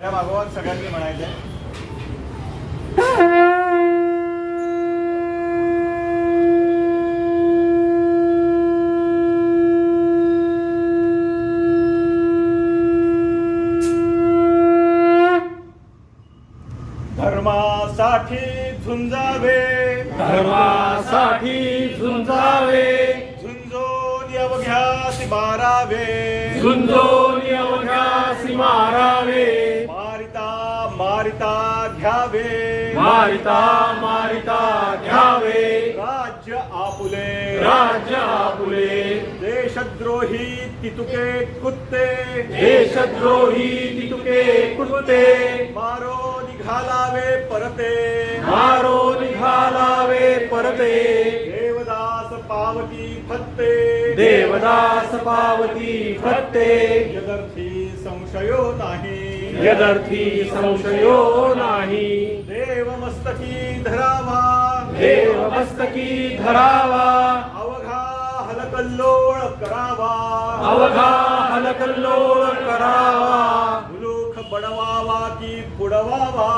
भागवत सगळ्यांनी म्हणायचे धर्मासाठी झुंजावे. धर्मासाठी झुंजावे. झुंजोन अवघ्यास बारावे. झुंजोनी मारिता मारिता घ्यावे. राज्य आपुले. राज्य आपुले. देशद्रोही तितुके कुत्ते. देशद्रोही तितुके कुर्ते मारो निघालावे परते. मारो निघालावे परते. देवदास पावती फत्ते. देवदास पावती फत्ते. यदर्थी संशयो नाही. यदर्थी संशयो नाही. मस्तकी धरावा. देव मस्तकी धरावा. अवघा हलकल्लोळ करावा. अवघा हलकल्लोळ करावा. मुलूख बडवावा की बुडवावा.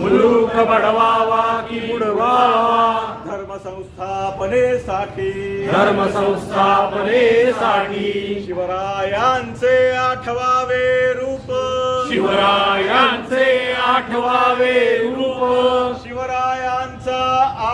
मुलूक बडवावा की बुडवावा. धर्म संस्थापनेसाठी धर्म संस्थापनेसाठी शिवरायांचे आठवावे रूप. शिवरायांचे आठवावे रूप.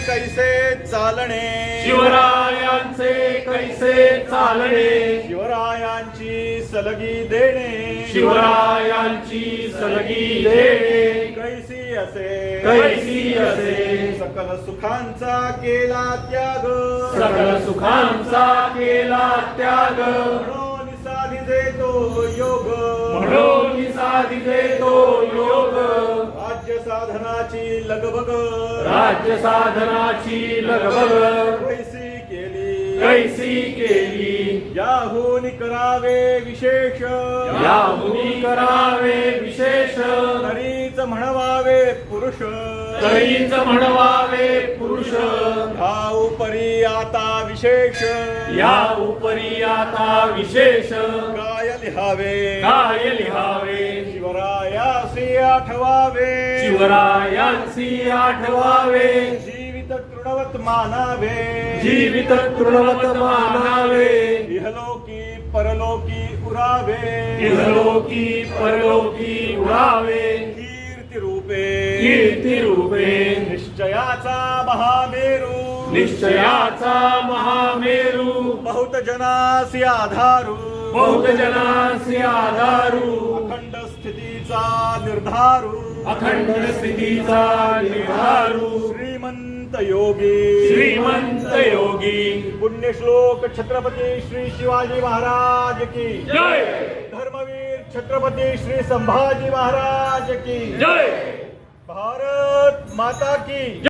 कैसे चालणे? शिवरायांचे कैसे चालणे? शिवरायांची सलगी देणे. शिवरायांची सलगी देणे. कैसी असे? कैसी असे? सकल सुखांचा केला त्याग. सकल सुखांचा केला त्याग. म्हणून साधिते तो योग. म्हणून साधिते तो योग. साधनाची लगबग. राज्य साधनाची लगबग. कैसी केली. कैसी केली. याहून करावे विशेष. या मुनी करावे विशेष. तरीच म्हणवावे पुरुष. तरीच म्हणवावे पुरुष. हा उपरी आता विशेष. या उपरी आता विशेष. काय लिहावे? काय लिहावे? शिवरायासी आठवावे. शिवरायांची आठवावे. जीवित तृणवत मानावे. जीवित तृणवत मानावे. इहलोकी परलोकी उरावे. इहलोकी परलोकी उरावे. रूपे कीर्ती रूपे निश्चयाचा महामेरू। निश्चयाचा महामेरू। बहुत जनासी आधारू। बहुत जनासी आधारू। अखंड स्थितीचा निर्धारू। अखंड स्थितीचा निर्धारू। श्रीमंत योगी। श्रीमंत योगी। पुण्यश्लोक छत्रपती श्री शिवाजी महाराज की। जय! छत्रपती श्री संभाजी महाराज की। जय! भारत माता की।